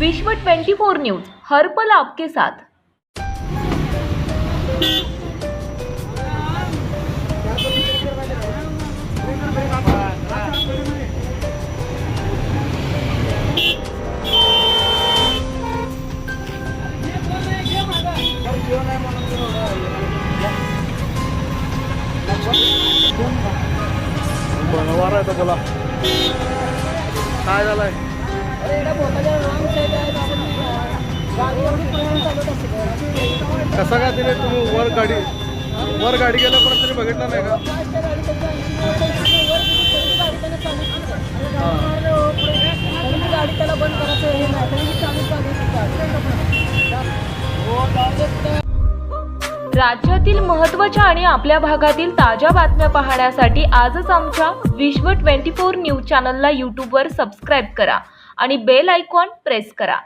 विश्व 24 न्यूज हर पल आपके साथ. बनवार आहे बोला काय झालंय? कसा काय तिने तुम्ही वर गाडी? वर गाडी गेल्यापर्यंत तरी बघितलं नाही का? राज्यातील महत्त्वाच्या आणि आपल्या भागातील ताज्या बातम्या पाहण्यासाठी आजच आमच्या विश्व 24 न्यूज चॅनलला यूट्यूबवर सबस्क्राईब करा आणि बेल आयकॉन प्रेस करा.